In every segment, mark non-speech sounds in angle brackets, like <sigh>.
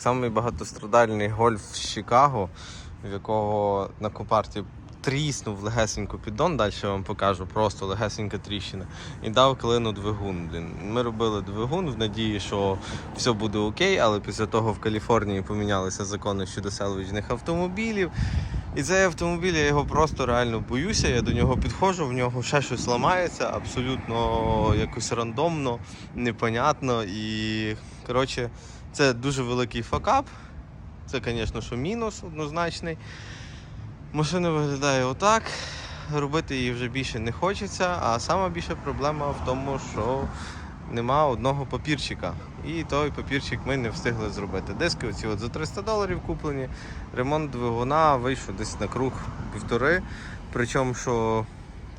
Самий багатострадальний гольф з Чикаго, в якого на компарті тріснув легесенько піддон, далі вам покажу, просто легесенька тріщина. І дав клину двигун. Блін. Ми робили двигун в надії, що все буде окей, але після того в Каліфорнії помінялися закони щодо селовичних автомобілів. І цей автомобіль, я його просто реально боюся. Я до нього підходжу, в нього ще щось ламається, абсолютно якось рандомно, непонятно. І коротше, це дуже великий факап. Це, звісно, що мінус однозначний. Машина виглядає отак. Робити її вже більше не хочеться, а сама більша проблема в тому, що нема одного папірчика. І той папірчик ми не встигли зробити. Диски оці от за 300 доларів куплені. Ремонт двигуна вийшов десь на круг півтори. Причому, що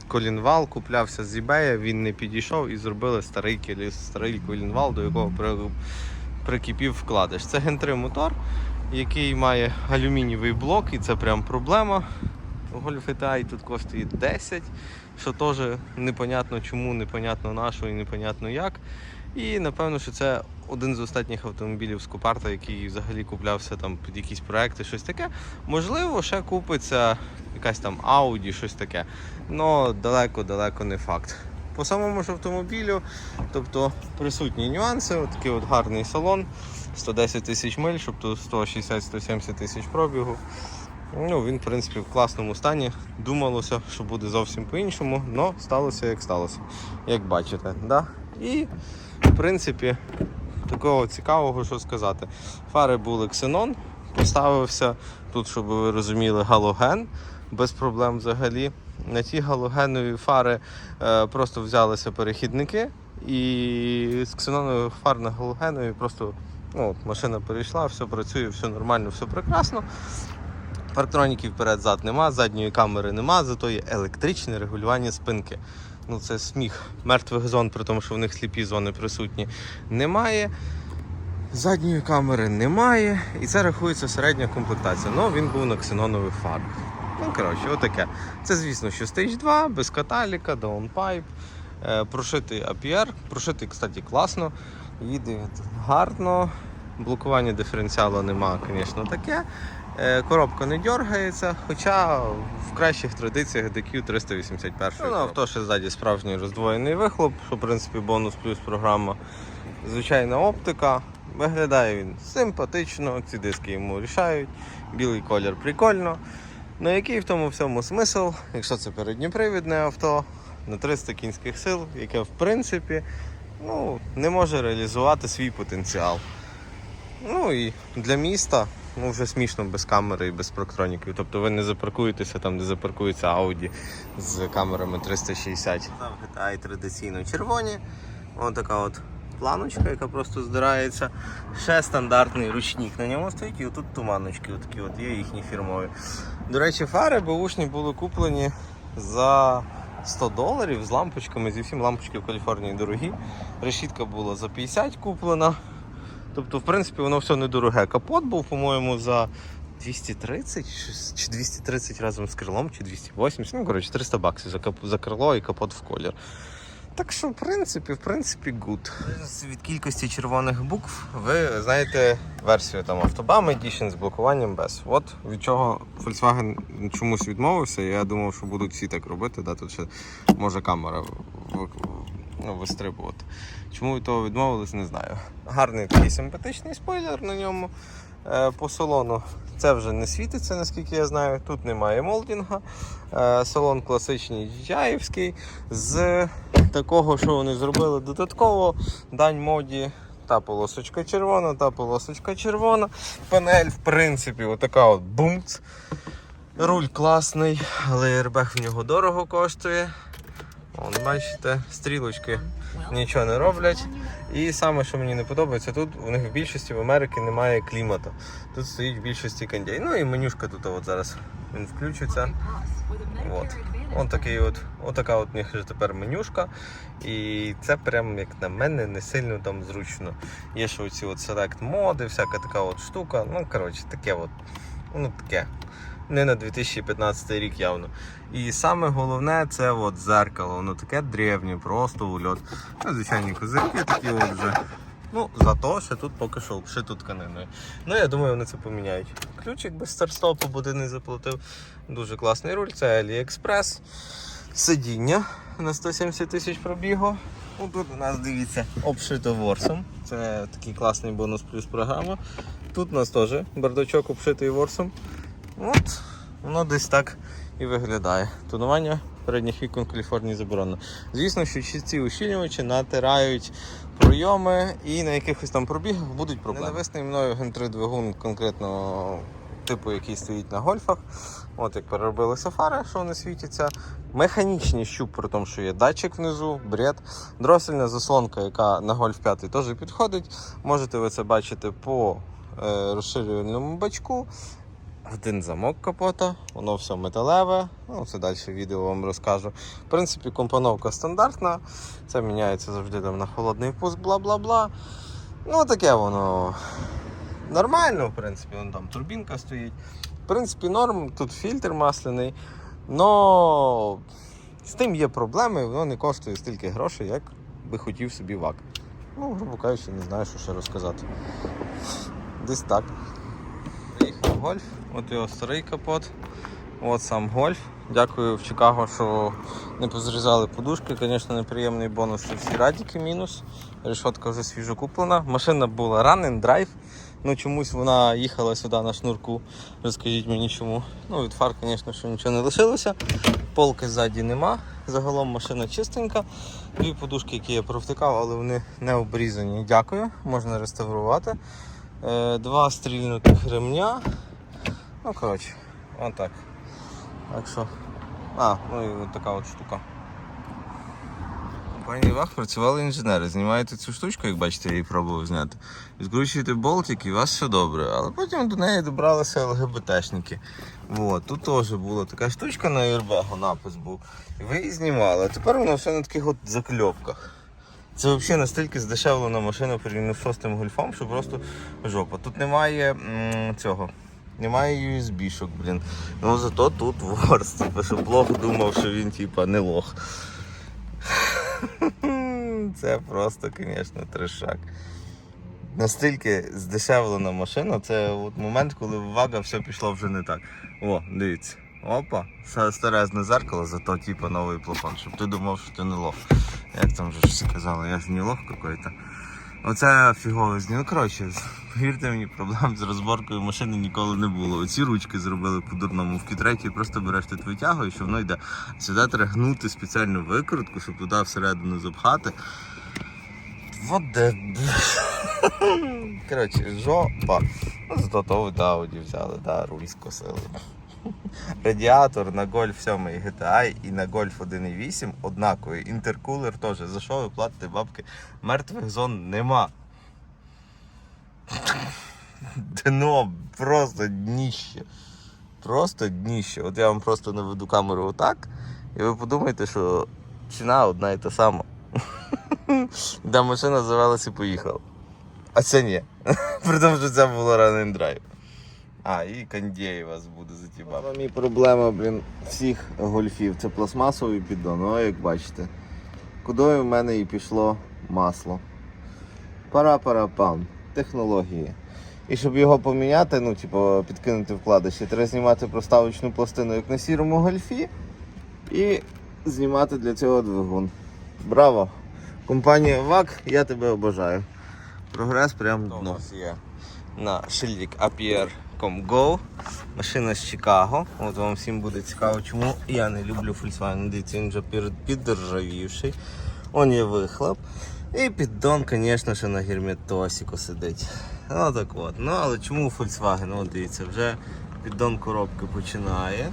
колінвал куплявся з eBay, він не підійшов і зробили старий, кілі- старий колінвал, до якого при- прикипів вкладиш. Це Gen 3 мотор, який має алюмінієвий блок, і це прям проблема. Golf GTI тут коштує 10, що теж непонятно чому, непонятно на і непонятно як. І напевно, що це один з останніх автомобілів з Купарта, який взагалі куплявся там під якісь проекти, щось таке. Можливо, ще купиться якась там Audi, щось таке. але далеко-далеко не факт. По самому ж автомобілю, тобто присутні нюанси, от такий от гарний салон, 110 тисяч миль, тобто 160-170 тисяч пробігу. Ну, він, в принципі, в класному стані. Думалося, що буде зовсім по-іншому, але сталося як сталося, як бачите. Да? І, в принципі, такого цікавого, що сказати. Фари були ксенон, поставився тут, щоб ви розуміли, галоген без проблем взагалі. На ті галогенові фари е, просто взялися перехідники, і з ксенонових фар на галогенові просто ну, от, машина перейшла, все працює, все нормально, все прекрасно. Парктроніків вперед-зад нема, задньої камери нема, зато є електричне регулювання спинки. Ну це сміх. Мертвих зон, при тому, що в них сліпі зони присутні, немає. Задньої камери немає. І це рахується середня комплектація. Ну він був на ксенонових фарах. Ну, коротше, отаке. Це, звісно, що Stage 2, без каталіка, даунпайп, е, прошитий APR. Прошитий, кстати, класно. Їде гарно. Блокування диференціалу нема, звісно, таке. Е, Коробка не дергається, хоча в кращих традиціях DQ 381. Ну, авто ще ззаді справжній роздвоєний вихлоп, що в принципі бонус плюс програма. Звичайна оптика. Виглядає він симпатично, ці диски йому рішають. Білий колір прикольно. Ну який в тому всьому смисл, якщо це передньопривідне авто на 300 кінських сил, яке в принципі ну, не може реалізувати свій потенціал. Ну і для міста ну, вже смішно без камери і без проктроніків. Тобто ви не запаркуєтеся там, де запаркується Audi з камерами 360. Там GTA традиційно червоні. Ось така от планочка, яка просто здирається. Ще стандартний ручник на ньому стоїть, і отут туманочки, отакі от є їхні фірмові. До речі, фари бушні були куплені за 100 доларів з лампочками. Зі всім лампочки в Каліфорнії дорогі. Решітка була за 50 куплена. Тобто, в принципі, воно все недороге. Капот був, по-моєму, за 230 чи 230 разом з крилом, чи 280. Ну, коротше, 300 баксів за, за крило і капот в колір. Так що, в принципі, в принципі, гуд. Від кількості червоних букв ви знаєте версію там Autobahn Edition з блокуванням без. От від чого Volkswagen чомусь відмовився. Я думав, що будуть всі так робити. Да, тут ще може камера ну, вистрибувати. Чому від того відмовились, не знаю. Гарний такий симпатичний спойлер на ньому. Е, По салону це вже не світиться, наскільки я знаю. Тут немає молдінга. Е, Салон класичний джаївський. З такого, що вони зробили додатково, дань моді. Та полосочка червона, та полосочка червона. Панель, в принципі, отака от бумц. Руль класний, але airbag в нього дорого коштує. Вон, бачите, стрілочки нічого не роблять. І саме, що мені не подобається, тут у них в більшості в Америці немає клімату. Тут стоїть в більшості кондей. Ну і менюшка тут от зараз він включиться. От. От такий от, от така от у них вже тепер менюшка. І це прям, як на мене, не сильно там зручно. Є ще оці от select моди, всяка така от штука. Ну, коротше, таке от. Ну, таке. Не на 2015 рік явно. І саме головне це от зеркало. Воно таке древнє, просто ульот. Звичайні козирки такі от вже Ну, зато ще тут поки що обшито тканиною. Ну, я думаю, вони це поміняють. Ключик без старстопу, буде не заплатив. Дуже класний руль, це AliExpress. Сидіння на 170 тисяч пробігу. Ну, тут у нас дивіться обшито ворсом. Це такий класний бонус плюс програма. Тут у нас теж бардачок обшитий ворсом. От, воно десь так і виглядає. Тонування передніх вікон Каліфорнії заборонено. Звісно, що ці ущільнювачі натирають пройоми і на якихось там пробігах будуть проблеми. Ненависний мною 3 конкретно типу, який стоїть на гольфах. От як переробили сафари, що вони світяться. Механічний щуп, при тому, що є датчик внизу, бред. Дросельна заслонка, яка на гольф 5 теж підходить. Можете ви це бачити по е, розширювальному бачку. Один замок капота, воно все металеве. Ну, це далі відео вам розкажу. В принципі, компоновка стандартна. Це міняється завжди там на холодний пуск, бла-бла-бла. Ну, таке воно нормально, в принципі, вон там турбінка стоїть. В принципі, норм, тут фільтр масляний. Но з тим є проблеми, воно не коштує стільки грошей, як би хотів собі ВАК. Ну, грубо кажучи, не знаю, що ще розказати. Десь так. Гольф, от його старий капот, от сам гольф. Дякую в Чикаго, що не позрізали подушки. Звісно, неприємний бонус, що всі радіки мінус. Решотка вже свіжо куплена. Машина була run and drive. Ну чомусь вона їхала сюди на шнурку. Розкажіть мені чому. Ну, від фар, звісно, що нічого не лишилося. Полки ззаді нема. Загалом машина чистенька. Дві подушки, які я провтикав, але вони не обрізані. Дякую, можна реставрувати. Е, Два стрільнутих ремня. Ну, коротше, отак. Так що. А, ну і така от штука. Пані Вах працювали інженери. Знімаєте цю штучку, як бачите, я її пробував зняти. Відкручуєте болтик і у вас все добре. Але потім до неї добралися ЛГБТшники. От, тут теж була така штучка на airbag, напис був. І ви її знімали. А тепер воно все на таких от закльопках. Це взагалі настільки здешевлена машина порівняно з шостим гольфом, що просто жопа. Тут немає м, цього. Немає USB-шок, блін. Ну зато тут ворс. Типу, щоб лох думав, що він типа не лох. <laughs> Це просто, звісно, трешак. Настільки здешевлена машина, це от момент, коли вага все пішло вже не так. О, дивіться. Опа, старезне зеркало, зато типа новий плафон, щоб ти думав, що ти не лох. Як там вже всі казали, я ж не лох какой-то. Оце фігове зні. Ну коротше, повірте мені, проблем з розборкою машини ніколи не було. Оці ручки зробили по-дурному. В кітреті просто береш тут витягуєш, і воно йде. Сюди треба гнути спеціальну викрутку, щоб туди всередину запхати. Вот де. Коротше, жопа. Ну, зато то від Audi взяли, да, руль скосили. Радіатор на Golf 7 GTI і на Golf 1.8 однаковий. Інтеркулер теж. За що ви платите бабки? Мертвих зон нема. Дно просто дніще. Просто дніще. От я вам просто наведу камеру отак, і ви подумаєте, що ціна одна і та сама. Де машина завелася і поїхала. А це ні. При тому, що це було ранен драйв. А, і кондей вас буде за ті. Вам і проблема, блін, всіх гольфів. Це пластмасовий піддон, о, як бачите. Кудою в мене і пішло масло. Пара-пара-пам. Технології. І щоб його поміняти, ну, типу, підкинути вкладиші, треба знімати проставочну пластину, як на сірому гольфі, і знімати для цього двигун. Браво! Компанія ВАК, я тебе обожаю. Прогрес прям дно. У нас є на шильдик APR.com.go. Машина з Чикаго. От вам всім буде цікаво, чому я не люблю Volkswagen. Дивіться, він вже під- підржавівший. Он є вихлоп. І піддон, звісно, ще на герметосіку сидить. Ну так от. Ну але чому Volkswagen? От дивіться, вже піддон коробки починає.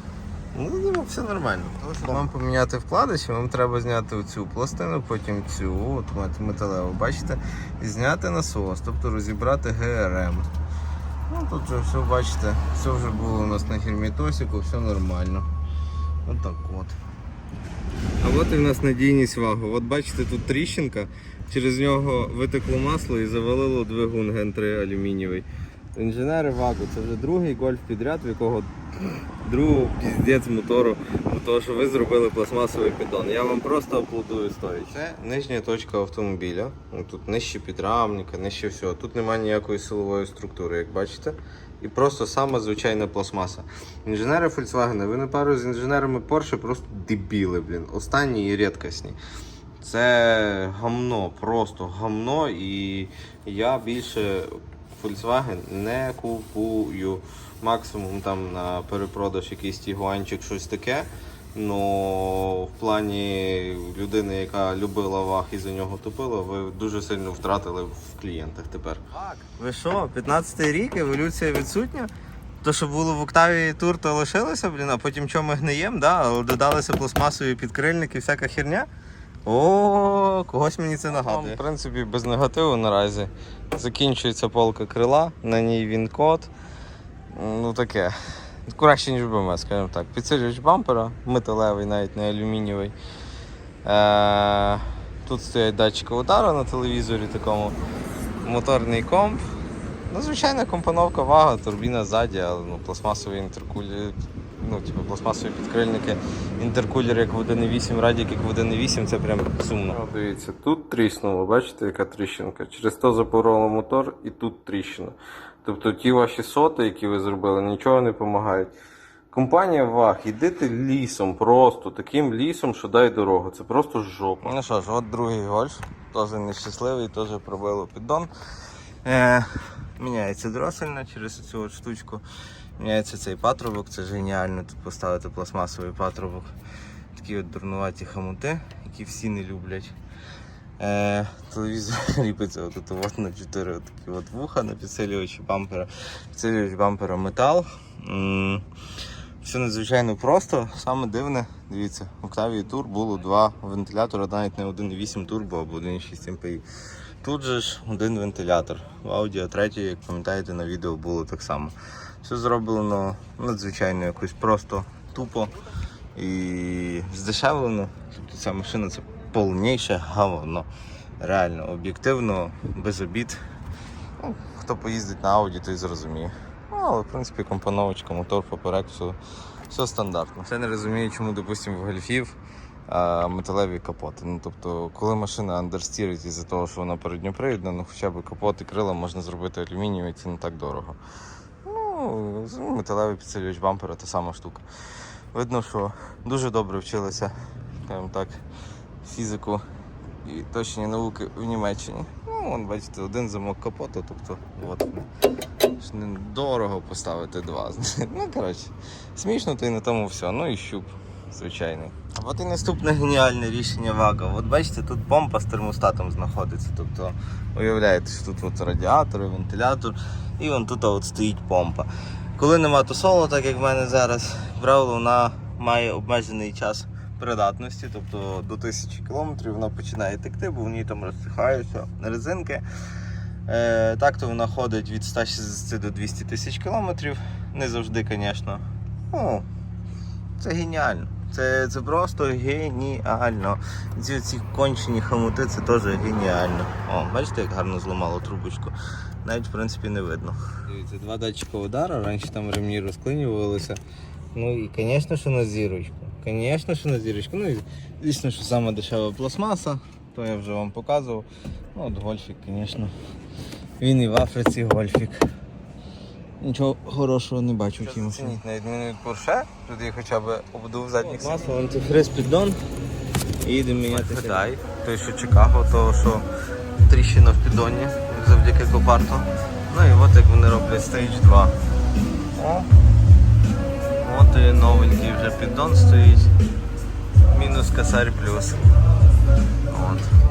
Ну, все нормально. Тому що вам поміняти вкладиші, вам треба зняти оцю пластину, потім цю, от металеву, бачите, і зняти насос, тобто розібрати ГРМ. Ну тут вже все бачите, все вже було у нас на герметосіку, все нормально. Ось так от. А от і в нас надійність вагу. От бачите, тут тріщинка, через нього витекло масло і завалило двигун Ген 3 алюмінієвий. Інженери ВАГу, це вже другий гольф підряд, в якого другого піздець мотору, того, що ви зробили пластмасовий піддон. Я вам просто аплодую стоячи. Це нижня точка автомобіля. Ну, Тут нижче підрамника, нижче всього. Тут немає ніякої силової структури, як бачите. І просто сама звичайна пластмаса. Інженери Volkswagen, ви на пару з інженерами Porsche просто дебіли, блін. Останні і рідкісні. Це гамно, просто гамно, і я більше Volkswagen не купую. Максимум там на перепродаж якийсь тігуанчик, щось таке. Ну в плані людини, яка любила ваг і за нього тупила, ви дуже сильно втратили в клієнтах тепер. Ви що, 15-й рік, еволюція відсутня? То, що було в Октаві тур, то лишилося, блін, а потім що ми гниємо, да? додалися пластмасові підкрильники, всяка херня. О, когось мені це нагадує. В принципі, без негативу наразі. Закінчується полка крила, на ній він код. Ну таке. Краще, ніж БМС, скажімо так. Підсилювач бампера, металевий, навіть не алюмінієвий. Е, тут стоять датчики удару на телевізорі такому. Моторний комп. Ну, звичайна компоновка вага, турбіна ззаді, але ну, пластмасові інтеркулери, ну, типу, пластмасові підкрильники, інтеркулер як в 1.8, радік як в 1.8, це прям сумно. Дивіться, тут тріснуло, бачите, яка тріщинка. Через то запороло мотор і тут тріщина. Тобто ті ваші соти, які ви зробили, нічого не допомагають. Компанія ВАГ, йдете лісом, просто таким лісом, що дай дорогу. Це просто жопа. Ну що ж, от другий гольф, теж нещасливий, теж пробило піддон. Е, міняється дросельна через цю от штучку. Міняється цей патрубок, це геніально тут поставити пластмасовий патрубок. Такі от дурнуваті хамути, які всі не люблять. Е, телевізор <laughs> ліпиться отут от на 4 от такі от вуха на підсилювачі бампера. Підсилювач бампера метал. М, Все надзвичайно просто. Саме дивне, дивіться, в Octavia Tour було два вентилятора, навіть не 1.8 турбо або 1.6 MPI. Тут же ж один вентилятор. В a 3, як пам'ятаєте, на відео було так само. Все зроблено надзвичайно якось просто тупо і здешевлено. Тобто ця машина це повніше говно. Реально, об'єктивно, без обід. Ну, хто поїздить на Audi, той зрозуміє. Ну, але в принципі компоновочка, мотор поперек, все, все стандартно. Все не розумію, чому, допустимо, в гольфів металеві капоти. Ну, тобто, коли машина андерстірить із-за того, що вона передньопривідна, ну хоча б капот і крила можна зробити алюмінієві, це не так дорого. Ну, металевий підсилювач бампера та сама штука. Видно, що дуже добре вчилися, так, фізику і точні науки в Німеччині. Ну, вон, бачите, один замок капоту, тобто, от дорого поставити два. <laughs> Ну, коротше, смішно, то і на тому все. Ну і щуп звичайний. А от і наступне геніальне рішення ВАГа. От бачите, тут помпа з термостатом знаходиться. Тобто, уявляєте, що тут от радіатор, вентилятор, і вон тут от стоїть помпа. Коли нема тусолу, так як в мене зараз, правило, вона має обмежений час придатності, тобто до 1000 км вона починає текти, бо в ній там розсихаються резинки. Е, так то вона ходить від 160 до 200 тисяч кілометрів. Не завжди, звісно. Ну, це геніально. Це, це просто геніально. Ці ці кончені хамути це теж геніально. О, бачите, як гарно зламало трубочку. Навіть в принципі не видно. Дивіться, два датчика удару, раніше там ремні розклинювалися. Ну і, звісно, що на зірочку. Звісно, що на зірочку. Ну і звісно, що саме дешева пластмаса, то я вже вам показував. Ну от гольфік, звісно. Він і в Африці гольфік. Нічого хорошого не бачу в тій машині. На відміну від Porsche, тут є хоча б обдув задніх сидінь. Масло, антифриз, піддон. І їдемо міняти. Гадай, той, що Чикаго, того, що тріщина в піддоні завдяки копарту. Ну і от як вони роблять Stage 2. О, От і новенький вже піддон стоїть. Мінус косарь плюс. От.